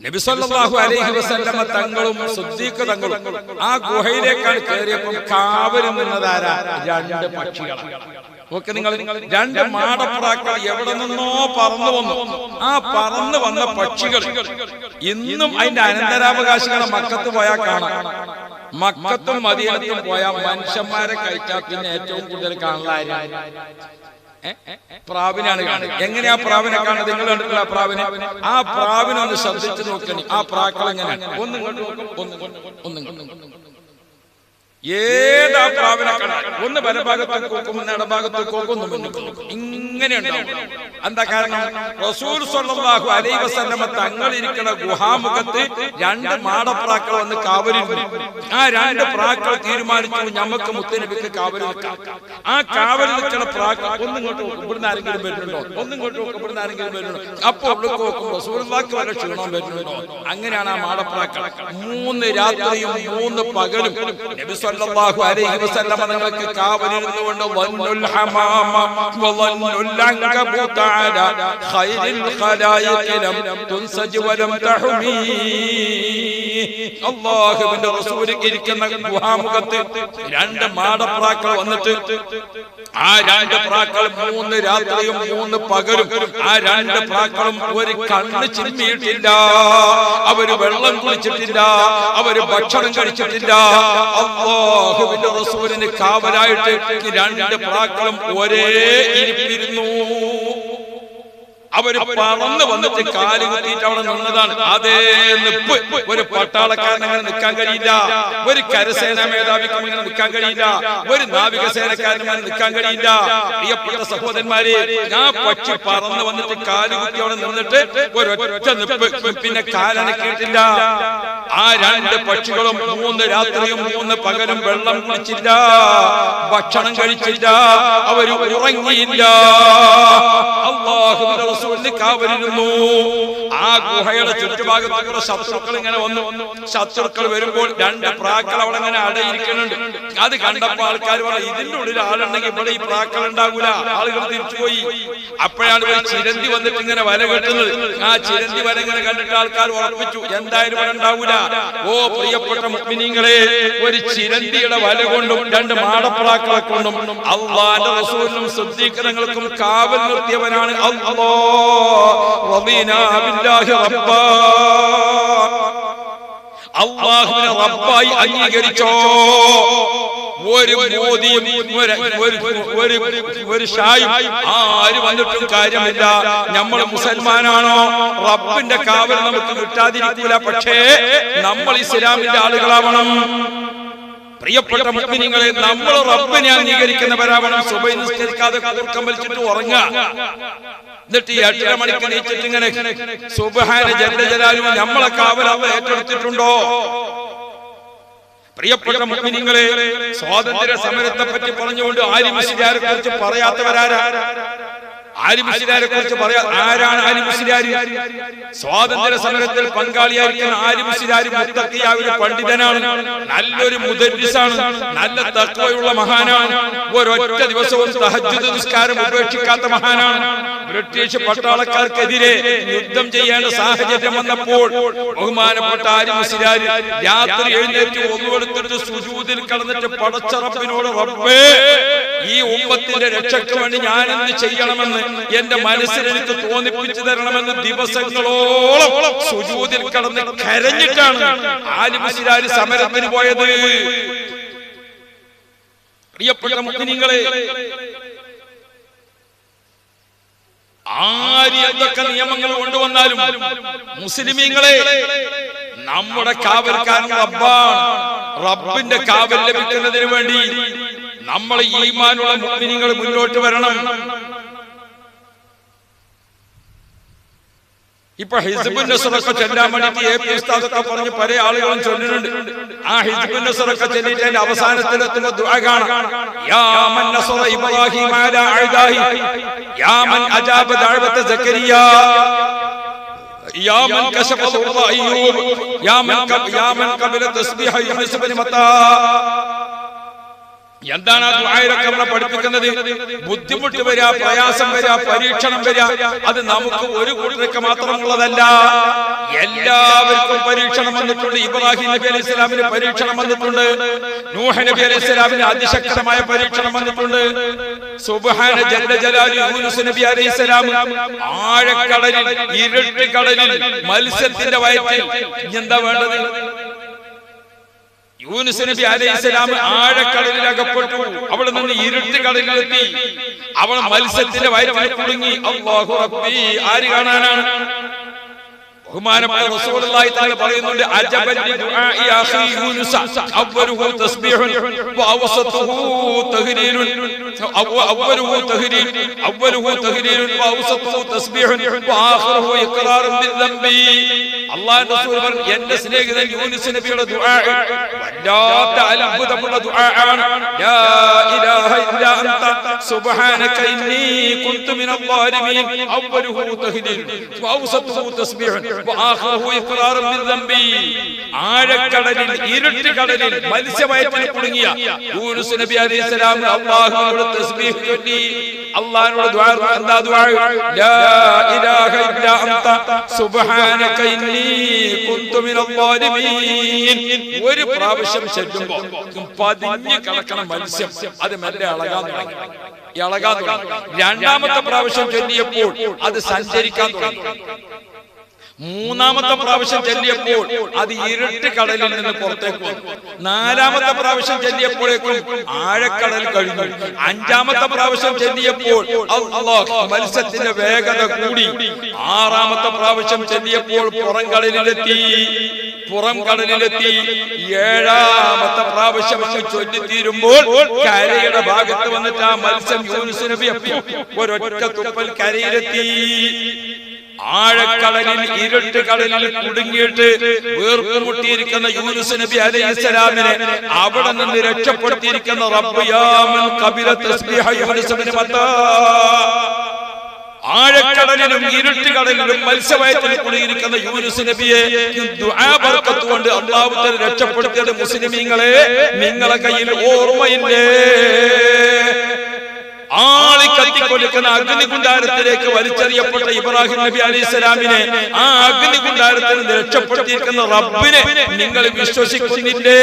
നബിസല്ലാഹു അലൈഹി വസല്ലമ തങ്ങളും സുദ്ദീഖ് തങ്ങളും ആ ഗുഹയിലേക്കാണ് കയറിയപ്പോൾ കാവലിൽ നിന്നതാരാ? രണ്ട് പക്ഷികളാണ് ഓക്കെ നിങ്ങൾ രണ്ട് മാടപ്പുറാക്കൾ എവിടെ നിന്നോ പറന്നു വന്നു. ആ പറന്നു വന്ന പക്ഷികൾ ഇന്നും അതിന്റെ അനന്തരാവകാശികളെ മക്കത്ത് പോയാൽ കാണാം. മക്കത്തും മദീനത്തും പോയാൽ മനുഷ്യന്മാരെ കഴിച്ചാൽ പിന്നെ ഏറ്റവും കൂടുതൽ കാണലായിരുന്നു പ്രാവിനാണ് എങ്ങനെ ആ പ്രാവിനെ കാണുന്നത്? നിങ്ങൾ കണ്ടിട്ടില്ല ആ പ്രാവിനെ. ആ പ്രാവിനെ ഒന്ന് ശ്രദ്ധിച്ചു നോക്കണി. ആ പ്രാക്കൾ എങ്ങനെയാണ്? ഒന്നും ഒന്നും ഒന്നും. ഏതാ പ്രാവിനെ കാണാൻ? ഒന്ന് വലഭാഗത്ത് നോക്കും ഒന്ന് ഇടഭാഗത്ത് മുന്നോട്ട് നോക്കും ഇങ്ങനെ ഉണ്ടാവും എന്താ കാരണം? റസൂൽ സല്ലല്ലാഹു അലൈഹി വസല്ലമ തങ്ങളിരിക്കുന്ന ഗുഹാമുഖത്ത് രണ്ട് മാടപ്രാക്കൾ വന്ന് കാവലിരുന്നു. ആ രണ്ട് പ്രാക്കൾ തീരുമാനിച്ചു ഞമ്മക്ക് മുത്തനബിക്ക് കാവൽ നിൽക്കാം. ആ കാവൽ നിൽക്കുന്ന പ്രാക്കൾ ഒന്നും ഇങ്ങോട്ട് നോക്കും. ഇവിടുന്ന് ആരെങ്കിലും വരുന്നുണ്ടോ? ഒന്നും ഇങ്ങോട്ട് നോക്കും. ഇവിടുന്ന് ആരെങ്കിലും വരുന്നുണ്ടോ? അപ്പൊ ഉള്ളിൽ നോക്കും റസൂലുള്ളാഹിക്ക് വല്ല ക്ഷീണം വരുന്നുണ്ടോ? അങ്ങനെയാണ് ആ മാടപ്രാക്കൾ. മൂന്ന് രാത്രിയും മൂന്ന് പകലും നബി സല്ലല്ലാഹു അലൈഹി വസല്ലമ നിങ്ങൾക്ക് കാവലിരുന്നുകൊണ്ട് വന്നുൽ ഹമാമ വന്നുൽ അൻകബൂത അല ഖൈറിൽ ഖലായിഖ തുൻസജ് വലം തഹമി. അല്ലാഹുവിന്റെ റസൂലിക്ക് ഇരിക്കുന്ന ഗുഹാമുഖത്ത് രണ്ട് മാടപ്രാക്കൾ വന്നിട്ട് ആ രണ്ട് പ്രാക്കൾ മൂന്ന് രാത്രിയും മൂന്ന് പകലും. ആ രണ്ട് പ്രാക്കളും ഒരു കണ്ണ് ചിമ്മിയിട്ടില്ല. അവർ വെള്ളം കുളിച്ചിട്ടില്ല അവർ ഭക്ഷണം കഴിച്ചിട്ടില്ല. അള്ളാഹുവിന്റെ റസൂലിന് കാവലായിട്ട് രണ്ട് പ്രാക്കളും ഒരേ ഇരിപ്പിരുന്നു. അവർ പറന്ന് വന്നിട്ട് കാൽ കുത്തിയിട്ട് അവിടെ നിന്നതാണ്. അതേ നിപ്പ് ഒരു പട്ടാളക്കാരൻ അങ്ങനെ നിൽക്കാൻ കഴിയില്ല. ഒരു കരസേന മേധാവിക്കും അങ്ങനെ നിൽക്കാൻ കഴിയില്ല. ഒരു നാവികസേനക്കാരനും അങ്ങനെ നിൽക്കാൻ കഴിയില്ല. പ്രിയപ്പെട്ട സഹോദരന്മാരെ ഞാൻ പക്ഷി പറന്ന് വന്നിട്ട് കാൽ കുത്തി അവിടെ നിന്നിട്ട് ഒരൊറ്റ നിപ്പ്. പിന്നെ കാലനക്കിയിട്ടില്ല ആ രണ്ട് പക്ഷികളും മൂന്ന് രാത്രിയും മൂന്ന് പകലും വെള്ളം കുടിച്ചില്ല. ഭക്ഷണം കഴിച്ചില്ല. അവർ ഉറങ്ങിയില്ല. അള്ളാഹുവിന്റെ റസൂലിന് വരുന്നു ആ ഗുഹയുടെ ചുറ്റുഭാഗത്തുള്ള ശത്രുക്കൾ ഇങ്ങനെ വന്നു. ശത്രുക്കൾ വരുമ്പോൾ രണ്ട് പ്രാക്കൾ അവിടെ ഇങ്ങനെ അടയിരിക്കുന്നുണ്ട്. അത് കണ്ടപ്പോ ആൾക്കാർ പറഞ്ഞു ഇതിന്റെ ഉള്ളിൽ ആളുണ്ടെങ്കിൽ ഇവിടെ ഈ പ്രാക്കൾ ഉണ്ടാകൂല ആളുകൾ തിരിച്ചുപോയി അപ്പോഴാണ് ഒരു ചിരന്തി വന്നിട്ട് ഇങ്ങനെ വല കെട്ടുന്നത്. ആ ചിരന്തി വല ഇങ്ങനെ കണ്ടിട്ട് ആൾക്കാർ ഉറപ്പിച്ചു എന്തായാലും ഇവിടെ ഉണ്ടാവൂല. ഓ പ്രിയപ്പെട്ട മുഗ്മിനീങ്ങളെ ഒരു ചിരന്തിയുടെ വല കൊണ്ടും രണ്ട് മാടപ്രാക്കളെ കൊണ്ടും അള്ളാന്റെ റസൂലിനും ശുദ്ധീകരണങ്ങൾക്കും കാവൽ നിർത്തിയവനാണ് അല്ലാ റബീനാ ബില്ലാഹി റബ്ബാ അള്ളാഹുവിനെ റബ്ബായി അംഗീകരിച്ചോ? ഒരു മോദിയും ഒരു ഒരു- ഷായും ആര് വന്നിട്ടും കാര്യമില്ല. നമ്മൾ മുസൽമാനാണോ? റബ്ബിന്റെ കാവൽ നമുക്ക് കിട്ടാതിരിക്കില്ല പക്ഷേ നമ്മൾ ഇസ്ലാമിന്റെ ആളുകളാവണം. പ്രിയപ്പെട്ട മുസ്ലിങ്ങളെ നമ്മൾ റബ്ബിനെ അംഗീകരിക്കുന്നവരാവണം സുബൈ നിസ്കരിക്കാതെ കൂർക്കം വലിച്ചിട്ട് ഉറങ്ങുക. എന്നിട്ട് ഈ എട്ടര മണിക്ക് നീച്ചിട്ട് ഇങ്ങനെ സുബഹാന ജല്ല നമ്മളെ കാവൽ അവ ഏറ്റെടുത്തിട്ടുണ്ടോ? പ്രിയപ്പെട്ട മുസ്ലിങ്ങളെ സ്വാതന്ത്ര്യ സമരത്തെ പറ്റി പറഞ്ഞുകൊണ്ട് ആലിമിസിലാരെ കുറിച്ച് പറയാത്തവരാരാ? ആലിമിസിലാരെ കുറിച്ച് പറയാ? ആരാണ് ആലിമിസിലാരി സ്വാതന്ത്ര്യ സമരത്തിൽ പങ്കാളിയായിരിക്കുന്ന മുത്തക്കിയ ഒരു പണ്ഡിതനാണ്. നല്ലൊരു മുദരിസാണ്. നല്ല തത്വയുള്ള മഹാനാണ്. ഒരൊറ്റ ദിവസവും തഹജ്ജുദ് നിസ്കാരം ഉപേക്ഷിക്കാത്ത മഹാനാണ്. ബ്രിട്ടീഷ് പട്ടാളക്കാർക്കെതിരെ യുദ്ധം ചെയ്യേണ്ട സാഹചര്യം വന്നപ്പോൾ ബഹുമാനപ്പെട്ട ആലിമിസിലാരി രാത്രി എഴുന്നേറ്റ് ഒന്നുകൊടുത്തിട്ട് സുജൂതിൽ കടന്നിട്ട് പടച്ചറപ്പിനോട് റബ്ബേ! ഈ ഉമ്മത്തിന്റെ രക്ഷയ്ക്ക് വേണ്ടി ഞാൻ എന്ത് ചെയ്യണമെന്ന് എന്റെ മനസ്സിൽ എനിക്ക് തോന്നിപ്പിച്ചു തരണമെന്ന് ദിവസങ്ങളോളം സുജൂതിൽ കടന്ന് കരഞ്ഞിട്ടാണ് ആലിമസിലാരി സമരത്തിന് പോയത്. പ്രിയപ്പെട്ട മുസ്ലിങ്ങളെ ആര് നിയമങ്ങൾ കൊണ്ടുവന്നാലും മുസ്ലിമീങ്ങളെ നമ്മുടെ കാവൽക്കാരൻ റബ്ബാണ്. റബ്ബിന്റെ കാവൽ ലഭിക്കുന്നതിന് വേണ്ടി നമ്മൾ ഈമാനുള്ള മുസ്ലിങ്ങൾ മുന്നോട്ട് വരണം. ഇപ്പൊ ഹിസിബിന്റെ സുറക്ക ചെല്ലാൻ വേണ്ടി എ പി ഉസ്താദൊക്കെ പറഞ്ഞ് പല ആളുകളും ചൊല്ലുന്നുണ്ട്. ആ ഹിസിബിന്റെ സുറക്ക ചെല്ലിട്ട് അതിന്റെ അവസാനത്തിലെത്തുമ്പോ ദുആ കാണാം. യാ മൻ നസറ ഇബ്രാഹിം അലാ അയ്ദാഹി യാ മൻ അജാബ ദഅവത സക്കരിയ യാ മൻ കശഫ ദുർറ അയ്യൂബ്. യാ മൻ യാ മൻ ഖബല തസ്ബീഹ യൂനുസ് ബിൻ മത്താ. എന്താണ് ആ ദുആയിലൊക്കെ പഠിപ്പിക്കുന്നത്? ബുദ്ധിമുട്ട് വരിക പ്രയാസം വരിക പരീക്ഷണം വരിക അത് നമുക്ക് ഒരു കൂട്ടർക്ക് മാത്രമുള്ളതല്ല. എല്ലാവർക്കും പരീക്ഷണം വന്നിട്ടുണ്ട്. ഇബ്രാഹിം നബി അലൈഹി സ്വലാമിന് പരീക്ഷണം വന്നിട്ടുണ്ട്. നൂഹ നബി അലൈഹി സ്വലാമിന് അതിശക്തമായ പരീക്ഷണം വന്നിട്ടുണ്ട്. സുബ്ഹാന ജല്ല ജലാലി യൂനുസ് നബി അലൈഹി സ്വലാം ആഴക്കടലിൽ ഇരുട്ട് കടലിൽ മത്സ്യത്തിന്റെ വയറ്റിൽ. എന്താ വേണ്ടത്? യൂനുസ് നബി അലൈഹിസ്സലാം ആഴക്കടലിൽ അകപ്പെട്ടു അവിടെ നിന്ന് ഇരുട്ട് കടലിലെത്തി. അവൾ മത്സ്യത്തിന്റെ വയറ്റിൽ കുടുങ്ങി. അല്ലാഹു റബ്ബി ആര് കാണാനാണ്? ബഹുമാനപ്പെട്ട റസൂലുള്ളാഹി തആല പറയുന്നുണ്ട് അജബൻ ദുആഇ അഖി യൂനുസ. അവ്വലുഹു തസ്ബീഹുൻ. വഅവസതുഹു തഹ്ലീലുൻ അവ്വലുഹു തഹ്ലീൽ അവ്വലുഹു തഹ്ലീലുൻ വഅവസതുഹു തസ്ബീഹുൻ. വആഖിറുഹു ഇഖ്റാറുൻ ബിദ്ദംബി അല്ലാഹു റസൂൽ പറഞ്ഞു എന്റെ സ്നേഹിതൻ യൂനുസ് നബിയുടെ ദുആ വല്ലാത്ത അത്ഭുതമുള്ള ദുആ ആണ്. ലാ ഇലാഹ ഇല്ലാ അൻത സുബ്ഹാനക ഇന്നി കുൻതു മിനൽ ളാലിമീൻ അവ്വലുഹു തഹ്ലീൽ വഅവസതുഹു തസ്ബീഹുൻ വആഖിറുഹു ഇഖ്റാറുൻ ബിദ്ദംബി ആഴക്കടലിൽ ഇരുട്ട് കടലിൽ മത്സ്യവയറ്റിൽ കുടുങ്ങിയ യൂനുസ് നബി അലൈഹിസ്സലാം അല്ലാഹുവോട് തസ്ബീഹ് ചൊല്ലി. അല്ലാഹുവോട് ദുആ എന്താ ദുആ ലാ ഇലാഹ ഇല്ലാ അൻത സുബ്ഹാനക ഇന്നി ഒരു പ്രാവശ്യം ചെല്ലുമ്പോ പതിഞ്ഞ് കിടക്കണ മത്സ്യം അത് മെല്ലെ അളകാൻ തുടങ്ങി. ഇളകാൻ തുടങ്ങി. രണ്ടാമത്തെ പ്രാവശ്യം ചൊല്ലിയപ്പോൾ അത് സഞ്ചരിക്കാൻ തുടങ്ങി. മൂന്നാമത്തെ പ്രാവശ്യം ചെല്ലിയപ്പോൾ അത് ഇരുട്ട് കടലിൽ നിന്ന് പുറത്തേക്ക് വന്നു. നാലാമത്തെ പ്രാവശ്യം ചെല്ലിയപ്പോഴേക്കും ആഴക്കടൽ കഴിഞ്ഞു. അഞ്ചാമത്തെ പ്രാവശ്യം ചെല്ലിയപ്പോൾ മത്സ്യത്തിന്റെ വേഗത കൂടി. ആറാമത്തെ പ്രാവശ്യം ചെല്ലിയപ്പോൾ പുറം കടലിലെത്തി പുറം കടലിലെത്തി ഏഴാമത്തെ പ്രാവശ്യം അങ്ങ് ചൊല്ലിത്തീരുമ്പോൾ കരയുടെ ഭാഗത്ത് വന്നിട്ട് ആ മത്സ്യം നബി ഒരൊറ്റ തുപ്പൽ കരയിലെത്തി. ആഴക്കടലിൽ ഇരുട്ട് കടലിൽ കുടുങ്ങിയിട്ട് വീർപ്പുമുട്ടിയിരിക്കുന്ന യൂനുസ് നബി അലൈഹിസ്സലാമിനെ അവിടെ നിന്ന് രക്ഷപ്പെടുത്തിയിരിക്കുന്ന റബ്ബിയാമൻ കബില തസ്ബീഹ യൂനുസ് മത്താ ആഴക്കടലിലും ഇരുട്ട് കടലിലും കുടിയിരിക്കുന്ന യൂനുസ് നബിയെ കൊണ്ട് അള്ളാഹു തആല രക്ഷപ്പെടുത്തിയത് മുസ്ലിമീങ്ങളെ നിങ്ങളെ കയ്യിൽ ഓർമ്മയില്ലേ? ആളി അഗ്നി അഗ്നികുണ്ടാരത്തിലേക്ക് വലിച്ചെറിയപ്പെട്ട ഇബ്രാഹിം നബി അലി സ്വലാമിനെ ആ അഗ്നികുണ്ടാരത്തിൽ കുണ്ടാരത്തിൽ രക്ഷപ്പെടുത്തിയിരിക്കുന്ന റബ്ബിനെ നിങ്ങൾ വിശ്വസിക്കുന്നില്ലേ?